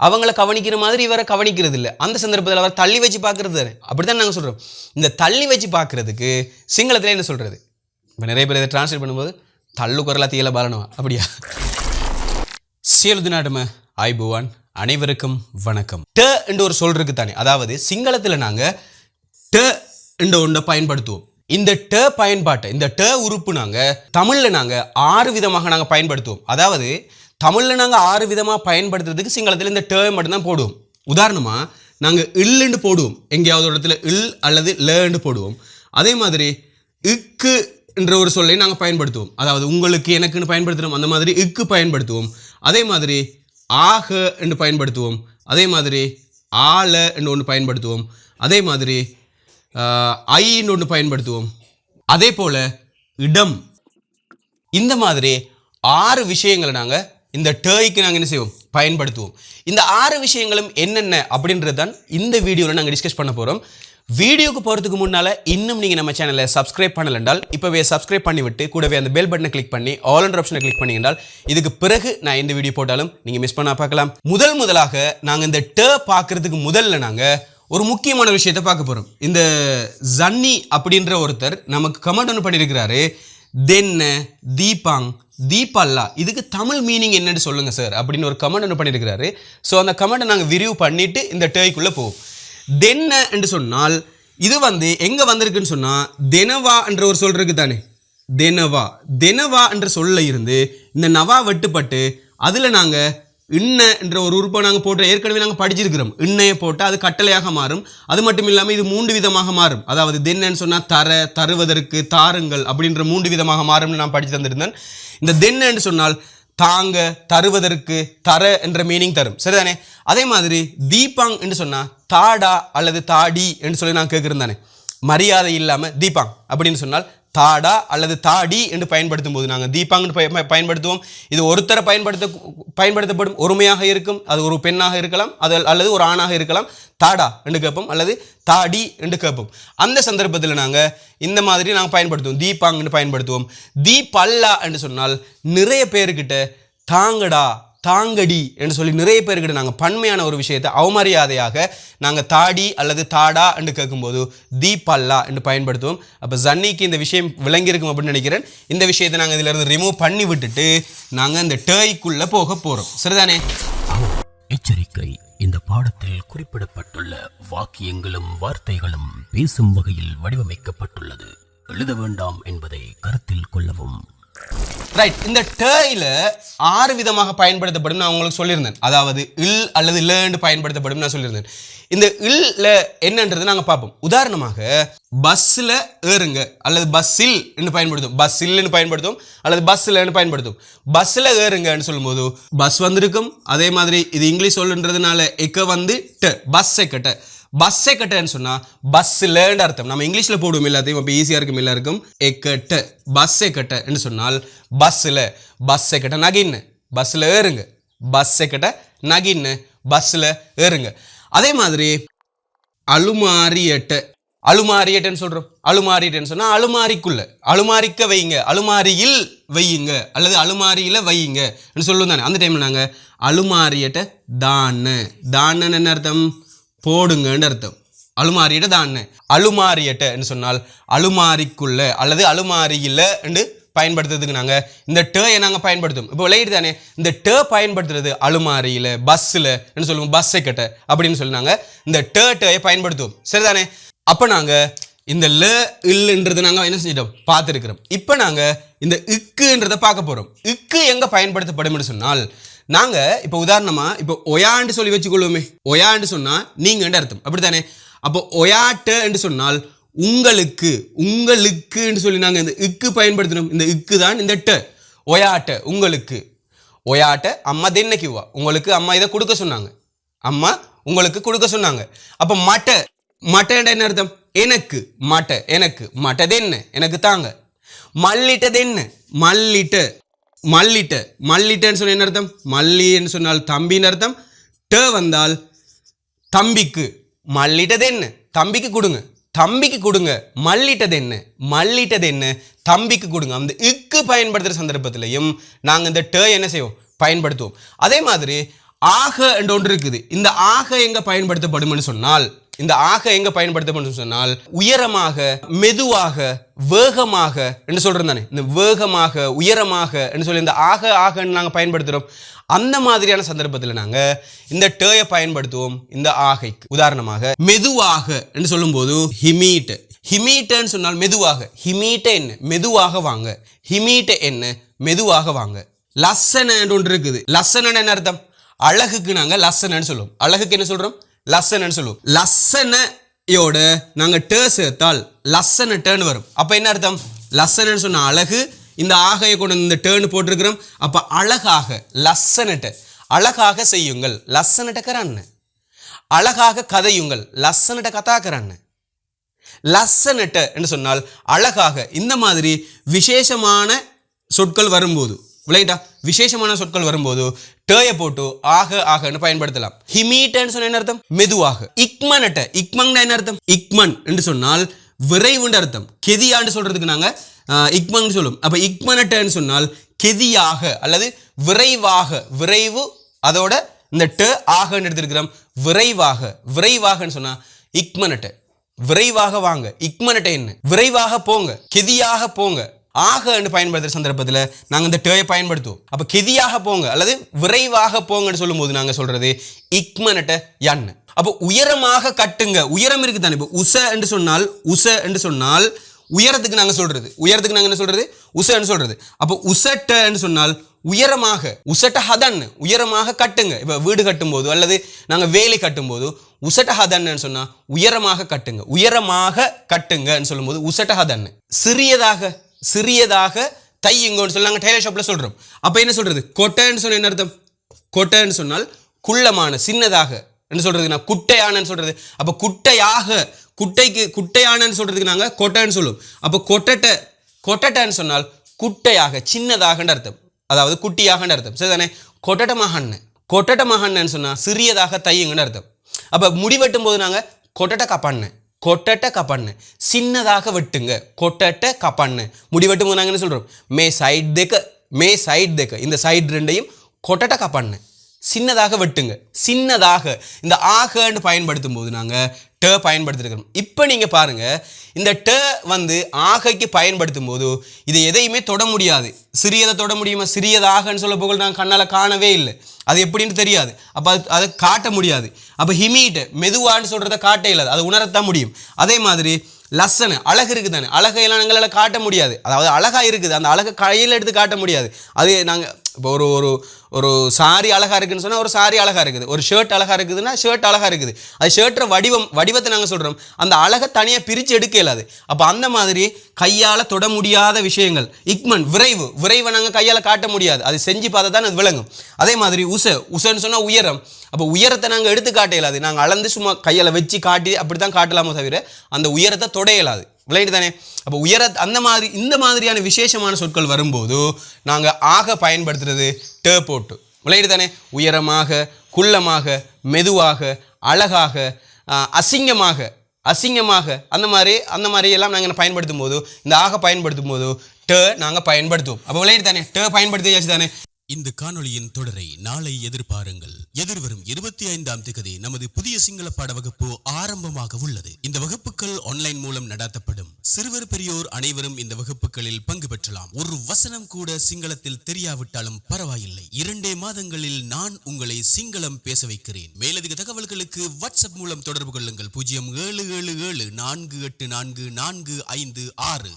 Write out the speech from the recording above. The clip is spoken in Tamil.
அவங்கள கவனிக்கிற மாதிரி இவரை கவனிக்கிறது இல்லை அந்த சந்தர்ப்பத்தில் அவர் தள்ளி வச்சு பார்க்கறது அப்படித்தான் நாங்கள் சொல்கிறோம் இந்த தள்ளி வச்சு பார்க்கறதுக்கு சிங்களத்தில் என்ன சொல்கிறது இப்போ நிறைய பேர் இதை டிரான்ஸ்லேட் பண்ணும்போது தள்ளு குரலா தீயல பாலனவா? அப்படியா? சியலுது ஐ ஆய்புவான் அனைவருக்கும் வணக்கம். ட என்ற ஒரு சொல் இருக்கு தானே? அதாவது சிங்களத்தில் நாங்கள் ட என்ற ஒன்றை பயன்படுத்துவோம். இந்த ட பயன்பாட்டை இந்த ட உறுப்பு நாங்கள் தமிழில் நாங்கள் ஆறு விதமாக நாங்கள் பயன்படுத்துவோம். அதாவது தமிழில் நாங்கள் ஆறு விதமாக பயன்படுத்துறதுக்கு சிங்களத்தில் இந்த ட மட்டும்தான் போடுவோம். உதாரணமாக நாங்கள் இல்லுன்னு போடுவோம். எங்கேயாவது ஒரு இடத்துல இல் அல்லது லன்னு போடுவோம். அதே மாதிரி இக்கு என்ற ஒரு சொல்லை நாங்கள் பயன்படுத்துவோம். அதாவது உங்களுக்கு எனக்குன்னு பயன்படுத்துகிறோம் அந்த மாதிரி இக்கு பயன்படுத்துவோம். அதே மாதிரி ஆக என்று பயன்படுத்துவோம். அதே மாதிரி ஆல என்று ஒன்று பயன்படுத்துவோம். அதே மாதிரி ஐன்னு ஒன்று பயன்படுத்துவோம். அதே போல் இடம். இந்த மாதிரி ஆறு விஷயங்களை நாங்கள் இந்த டேய்க்கு நாங்கள் என்ன செய்வோம்? பயன்படுத்துவோம். இந்த ஆறு விஷயங்களும் என்னென்ன அப்படின்றது தான் இந்த வீடியோவில் நாங்கள் டிஸ்கஸ் பண்ண போகிறோம் வீடியோக்கு போகிறதுக்கு முன்னால் இன்னும் நீங்கள் நம்ம சேனலை சப்ஸ்கிரைப் பண்ணலென்றால் இப்போவே சப்ஸ்கிரைப் பண்ணிவிட்டு கூடவே அந்த பெல் பட்டனை கிளிக் பண்ணி ஆல் அண்ட் ஆப்ஷனை கிளிக் பண்ணிங்கன்றால் இதுக்கு பிறகு நான் எந்த வீடியோ போட்டாலும் நீங்கள் மிஸ் பண்ணால் பார்க்கலாம். முதல் முதலாக நாங்கள் இந்த டே பார்க்குறதுக்கு முதல்ல நாங்கள் ஒரு முக்கியமான விஷயத்தை பார்க்க போகிறோம் இந்த ஜன்னி அப்படின்ற ஒருத்தர் நமக்கு கமெண்ட் ஒன்று பண்ணியிருக்கிறாரு தென்ன தீபாங் தீபல்லா. இதுக்கு தமிழ் மீனிங் என்னன்னு சொல்லுங்கள் சார் அப்படின்னு ஒரு கமெண்ட் ஒன்று பண்ணியிருக்கிறாரு ஸோ அந்த கமெண்ட்டை நாங்கள் விரிவு பண்ணிவிட்டு இந்த டேய்க்குள்ளே போவோம். தென்ன என்று சொன்னால் இது வந்து எங்கே வந்திருக்குன்னு சொன்னால் தெனவா என்ற ஒரு சொல் இருக்கு தானே தெனவா. தெனவா என்ற சொல்ல இருந்து இந்த நவா வெட்டுப்பட்டு அதில் நாங்கள் இன்ன என்ற ஒரு உறுப்பை நாங்கள் போட்டு ஏற்கனவே நாங்கள் படிச்சிருக்கிறோம். இன்னையை போட்டால் அது கட்டளையாக மாறும். அது மட்டும் இல்லாமல் இது மூன்று விதமாக மாறும். அதாவது தென்னன்னு சொன்னால் தர தருவதற்கு தாருங்கள் அப்படின்ற மூன்று விதமாக மாறும்னு நான் படித்து தந்திருந்தேன். இந்த தென்னன்னு சொன்னால் தாங்க தருவதற்கு தர என்ற மீனிங் தரும். சரிதானே? அதே மாதிரி தீபாங் என்று சொன்னால் தாடா அல்லது தாடி என்று சொல்லி நான் கேட்குறேன் தானே? மரியாதை இல்லாமல் தீபாங் அப்படின்னு சொன்னால் தாடா அல்லது தாடி என்று பயன்படுத்தும் போது நாங்கள் தீபாங்னு பய- பயன்படுத்துவோம். இது ஒருத்தரை பயன்படுத்த பயன்படுத்தப்படும் ஒருமையாக இருக்கும். அது ஒரு பெண்ணாக இருக்கலாம். அது அல்லது ஒரு ஆணாக இருக்கலாம். தாடா என்று கேட்போம். அல்லது தாடி என்று கேட்போம். அந்த சந்தர்ப்பத்தில் நாங்கள் இந்த மாதிரி நாங்கள் பயன்படுத்துவோம். தீபாங்னு பயன்படுத்துவோம். தீபல்லா என்று சொன்னால் நிறைய பேர்கிட்ட தாங்கடா தாங்கடி என்று சொல்லி நிறைய பேர்கிட்ட நாங்கள் பன்மையான ஒரு விஷயத்தை அவமரியாதையாக நாங்கள் தாடி அல்லது தாடா என்று கேட்கும்போது தீபல்லா என்று பயன்படுத்துவோம். அப்போ ஜன்னிக்கு இந்த விஷயம் விளங்கியிருக்கும் அப்படின்னு நினைக்கிறேன். இந்த விஷயத்தை நாங்கள் இதிலிருந்து ரிமூவ் பண்ணி விட்டுட்டு நாங்கள் இந்த டேய்க்குள்ளே போக போகிறோம் சரிதானே? எச்சரிக்கை. இந்த பாடத்தில் குறிப்பிடப்பட்டுள்ள வாக்கியங்களும் வார்த்தைகளும் பேசும் வகையில் வடிவமைக்கப்பட்டுள்ளது. எழுத வேண்டாம் என்பதை கருத்தில் கொள்ளவும் ரைட் இந்த டேயில் ஆறு விதமாக பயன்படுத்தப்படும் நான் உங்களுக்கு சொல்லியிருந்தேன். அதாவது இல் அல்லது இல்லைன்னு பயன்படுத்தப்படும் நான் சொல்லியிருந்தேன். இந்த இல்ல என்னன்றது நாங்கள் பார்ப்போம். உதாரணமாக பஸ்ஸில் ஏறுங்க அல்லது பஸ்ஸில் என்று பயன்படுத்தும். பஸ்ஸில்னு பயன்படுத்தும் அல்லது பஸ்ஸில்னு பயன்படுத்தும். பஸ்ஸில் ஏறுங்கன்னு சொல்லும்போது பஸ் வந்திருக்கும். அதே மாதிரி இது இங்கிலீஷ் சொல்லுன்றதுனால எக்க வந்து ட பஸ் எக்கட்ட பஸ்ஸே கட்டன்னு சொன்னால் பஸ்ஸில்னு அர்த்தம். நம்ம இங்கிலீஷில் போடுவோம் எல்லாத்தையும் அப்போ ஈஸியாக இருக்கும் எல்லாருக்கும் எக்கட்டு பஸ் கட்டன்னு சொன்னால் பஸ்ஸில் பஸ்ஸே கட்ட நகின்னு. பஸ்ஸில் ஏறுங்க. பஸ்ஸே கட்ட நகின்னு. பஸ்ஸில் ஏறுங்க. அதே மாதிரி அலுமாரியட்ட. அலுமாரியட்டன்னு சொல்கிறோம் அலுமாரியட்டன்னு சொன்னால் அலுமாரிக்குள்ளே. அலுமாரிக்க வைங்க. அலுமாரியில் வையுங்க. அல்லது அலுமாரியில் வையுங்கன்னு சொல்லுவோம் தானே. அந்த டைமில் நாங்கள் அலுமாரியட்ட தான்னு. தான்னு என்ன அர்த்தம்? போடுங்கன்னு அர்த்தம். அலுமாரியிட தான் அலுமாரியட்டன்னு சொன்னால் அலுமாரிக்குள்ள அல்லது அலுமாரியில் என்று பயன்படுத்துறதுக்கு நாங்கள் இந்த டேயை நாங்கள் பயன்படுத்துவோம் இப்போ விளையிட்டு தானே. இந்த டே பயன்படுத்துறது அலுமாரியில் பஸ்ஸில் என்ன சொல்லுவோம்? பஸ்ஸை கட்ட அப்படின்னு சொல்லி நாங்கள் இந்த டே டேயை பயன்படுத்துவோம். சரிதானே அப்போ நாங்கள் இந்த ல இல்லைன்றது நாங்கள் என்ன செஞ்சிட்டோம்? பார்த்துருக்குறோம். இப்போ நாங்கள் இந்த இக்குன்றதை பார்க்க போகிறோம் இக்கு எங்கே பயன்படுத்தப்படும் சொன்னால் நாங்கள் இப்போ உதாரணமாக இப்போ ஒயாண்டு சொல்லி வச்சுக்கொள்வோமே ஒயாண்டு சொன்னால் நீங்கன்னு அர்த்தம். அப்படித்தானே? அப்போ ஒயாட்டு என்று சொன்னால் உங்களுக்கு உங்களுக்குன்னு சொல்லி நாங்கள் இந்த இக்கு பயன்படுத்தணும் இந்த இக்கு தான் இந்த ட. ஒயாட்ட உங்களுக்கு. ஒயாட்ட அம்மா தென்னக்கிவா உங்களுக்கு அம்மா இதை கொடுக்க சொன்னாங்க. அம்மா உங்களுக்கு கொடுக்க சொன்னாங்க. அப்போ மட்டை மட்டைன்ற என்ன அர்த்தம்? எனக்கு மட்டை எனக்கு மட்டது என்ன எனக்கு தாங்க. மல்லிட்டது என்ன மல்லிட்ட. மல்லிட்ட. மல்லிட்டன்னு சொன்ன என்ன அர்த்தம்? மல்லின்னு சொன்னால் தம்பின்னு அர்த்தம். ட வந்தால் தம்பிக்கு. மல்லிட்டது என்ன? தம்பிக்கு கொடுங்க. தம்பிக்கு கொடுங்க. மல்லிட்டது என்ன? மல்லிட்டது என்ன? தம்பிக்கு கொடுங்க. அந்த இக்கு பயன்படுத்துகிற சந்தர்ப்பத்திலையும் நாங்கள் இந்த ட என்ன செய்வோம்? பயன்படுத்துவோம். அதே மாதிரி ஆக என்ற ஒன்று இருக்குது. இந்த ஆக எங்கே பயன்படுத்தப்படும்னு சொன்னால் இந்த ஆக எங்க பயன்படுத்தப்படும் சொன்னால் உயரமாக மெதுவாக வேகமாக என்று சொல்றோம் தானே? இந்த வேகமாக உயரமாக என்று சொல்லி இந்த ஆக ஆகன்னு நாங்கள் பயன்படுத்துகிறோம் அந்த மாதிரியான சந்தர்ப்பத்தில் நாங்கள் இந்த டேயை பயன்படுத்துவோம் இந்த ஆகைக்கு. உதாரணமாக மெதுவாக என்று சொல்லும்போது ஹிமீட் ஹிமீட்டன்னு சொன்னால் மெதுவாக. ஹிமீட்டை என்ன? மெதுவாக வாங்க. ஹிமீட்டை என்ன? மெதுவாக வாங்க. லசனன்னு ஒன்று இருக்குது. லசனன்னு என்ன அர்த்தம்? அழகுக்கு நாங்கள் லசனன்னு சொல்லுவோம். அழகுக்கு என்ன சொல்கிறோம் லசன்னு சொல்லுவோம். லசனையோட நாங்கள் டே சேர்த்தால் லசனை டேர்ன் வரும். அப்போ என்ன அர்த்தம்? லசனன்னு சொன்ன அழகு இந்த ஆகையை கொண்டு இந்த டேர்னு போட்டிருக்கிறோம். அப்போ அழகாக லசனட்ட அழகாக செய்யுங்கள். லசனட்ட கரான்னு. அழகாக கதையுங்கள். லசனட்ட கதாக்கரான்னு. லசனட்ட என்று சொன்னால் அழகாக இந்த மாதிரி விசேஷமான சொற்கள் வரும்போது விளையாட்டா விசேஷமான சொற்கள் வரும்போது டேய போட்டு ஆக ஆகன்னு பயன்படுத்தலாம். ஹிமீட்டன்னு சொன்ன என்ன அர்த்தம்? மெதுவாக. இக்மனட்ட இக்மங்னா என்ன அர்த்தம்? இக்மன் என்று சொன்னால் விரைவுன்னு அர்த்தம். கெதியான்னு சொல்றதுக்கு நாங்க இக்மன் சொல்லும். அப்ப இக்மனட்டன்னு சொன்னால் கெதியாக அல்லது விரைவாக. விரைவு அதோட இந்த ட ஆகன்னு எடுத்திருக்கிறோம். விரைவாக. விரைவாகன்னு சொன்னா இக்மனட்ட விரைவாக வாங்க. இக்மனட்ட என்ன? விரைவாக போங்க. கெதியாக போங்க. ஆகன்னு பயன்படுத்துகிற சந்தர்ப்பத்தில் நாங்கள் இந்த டேயை பயன்படுத்துவோம். அப்போ கெதியாக போங்க அல்லது விரைவாக போங்கன்னு சொல்லும்போது நாங்கள் சொல்கிறது இக்மனட்ட யன்னு அப்போ உயரமாக கட்டுங்க உயரம் இருக்குது தானே இப்போ உச என்று சொன்னால் உச என்று சொன்னால் உயரத்துக்கு நாங்கள் சொல்கிறது உயரத்துக்கு நாங்கள் என்ன சொல்கிறது உசன்னு சொல்கிறது அப்போ உசட்டன்னு சொன்னால் உயரமாக உசட்ட ஹதன் உயரமாக கட்டுங்க. இப்போ வீடு கட்டும்போது அல்லது நாங்கள் வேலை கட்டும்போது உசட்ட ஹதன்னு சொன்னால் உயரமாக கட்டுங்க. உயரமாக கட்டுங்கன்னு சொல்லும்போது உசட்ட ஹதன். சிறியதாக சிறியதாக தையுங்கன்னு சொல்லி நாங்கள் டெய்லர் ஷாப்பில் சொல்கிறோம் அப்போ என்ன சொல்கிறது கொட்டைன்னு சொன்ன என்ன அர்த்தம்? கொட்டைன்னு சொன்னால் குள்ளமான சின்னதாக. என்ன சொல்றது நான்? குட்டையானன்னு சொல்கிறது அப்போ குட்டையாக குட்டைக்கு குட்டையானன்னு சொல்கிறதுக்கு நாங்கள் கொட்டைன்னு சொல்லுவோம். அப்போ கொட்டட்டை கொட்டட்டைன்னு சொன்னால் குட்டையாக சின்னதாகன்ற அர்த்தம். அதாவது குட்டியாகன்ற அர்த்தம். சரிதானே? கொட்டட்ட மகன்னு. கொட்டட்ட சிறியதாக தையுங்கன்னு அர்த்தம். அப்போ முடிவெட்டும் போது நாங்கள் கொட்டட்ட கப்பான்னு கொட்டட்ட கப்பண்ணு சின்னதாக வெட்டுங்க. கொட்டட்ட கப்பண்ணு முடிவெட்டும் போது நாங்கள் என்ன சொல்கிறோம் மே சைட் தேக்க. மே சைட் தேக்க. இந்த சைடு ரெண்டையும் கொட்டட்ட கப்பண்ணு சின்னதாக வெட்டுங்க. சின்னதாக. இந்த ஆகன்னு பயன்படுத்தும் போது நாங்கள் ட பயன்படுத்திருக்கிறோம். இப்போ நீங்கள் பாருங்கள் இந்த ட வந்து ஆகைக்கு பயன்படுத்தும் போது இதை எதையுமே தொட முடியாது. சிறியதை தொட முடியுமா? சிறியதாகன்னு சொல்ல போக நாங்கள் கண்ணால் காணவே இல்லை. அது எப்படின்னு தெரியாது. அப்போ அது அதை காட்ட முடியாது. அப்போ ஹிமீட் மெதுவான்னு சொல்கிறத காட்ட இல்லாது அதை உணரத்தான் முடியும். அதே மாதிரி லசனு அழகு இருக்குது தானே? அழகையெல்லாம் எங்களால் காட்ட முடியாது. அதாவது அழகாக இருக்குது. அந்த அழகை கையில் எடுத்து காட்ட முடியாது. அது நாங்கள் இப்போ ஒரு ஒரு ஒரு சாரி அழகா இருக்குதுன்னு சொன்னால் ஒரு சாரி அழகா இருக்குது. ஒரு ஷர்ட் அழகா இருக்குதுன்னா ஷர்ட் அழகா இருக்குது. அது ஷர்ட்டை வடிவம் வடிவத்தை நாங்கள் சொல்கிறோம் அந்த அழகை தனியாக பிரித்து எடுக்க இயலாது அப்போ அந்த மாதிரி கையால் தொட முடியாத விஷயங்கள். இக்மன் விரைவு. விரைவை நாங்கள் கையால் காட்ட முடியாது. அது செஞ்சு பார்த்தா தான் அது விளங்கும். அதே மாதிரி உச. உசன்னு சொன்னால் உயரம். அப்போ உயரத்தை நாங்கள் எடுத்து காட்ட இயலாது நாங்கள் அளந்து சும்மா கையால் வச்சு காட்டி அப்படி தான் காட்டலாமோ தவிர அந்த உயரத்தை தொட இயலாது விளையாட்டு தானே? அப்போ உயர அந்த மாதிரி இந்த மாதிரியான விசேஷமான சொற்கள் வரும்போது நாங்கள் ஆக பயன்படுத்துறது டே போட்டு. விளையாட்டு தானே? உயரமாக குள்ளமாக மெதுவாக அழகாக அசிங்கமாக அசிங்கமாக அந்த மாதிரி அந்த மாதிரி எல்லாம் நாங்கள் பயன்படுத்தும் போது இந்த ஆக பயன்படுத்தும் போது ட நாங்கள் பயன்படுத்துவோம். அப்போ விளையாட்டு தானே? ட பயன்படுத்தியாச்சு தானே? இந்த காணொளியின் தொடரை நாளை எதிர்பாருங்கள். எதிர்வரும் இருபத்தி ஐந்தாம் திகதி நமது புதிய சிங்கள பாட வகுப்பு ஆரம்பமாக உள்ளது. இந்த வகுப்புகள் ஆன்லைன் மூலம் நடாத்தப்படும். சிறுவர் பெரியோர் அனைவரும் இந்த வகுப்புகளில் பங்கு பெற்றலாம். ஒரு வசனம் கூட சிங்களத்தில் தெரியாவிட்டாலும் பரவாயில்லை. இரண்டே மாதங்களில் நான் உங்களை சிங்களம் பேச வைக்கிறேன். மேலதிக தகவல்களுக்கு வாட்ஸ்அப் மூலம் தொடர்பு கொள்ளுங்கள். பூஜ்ஜியம் ஏழு ஏழு ஏழு நான்கு எட்டு நான்கு நான்கு ஐந்து ஆறு.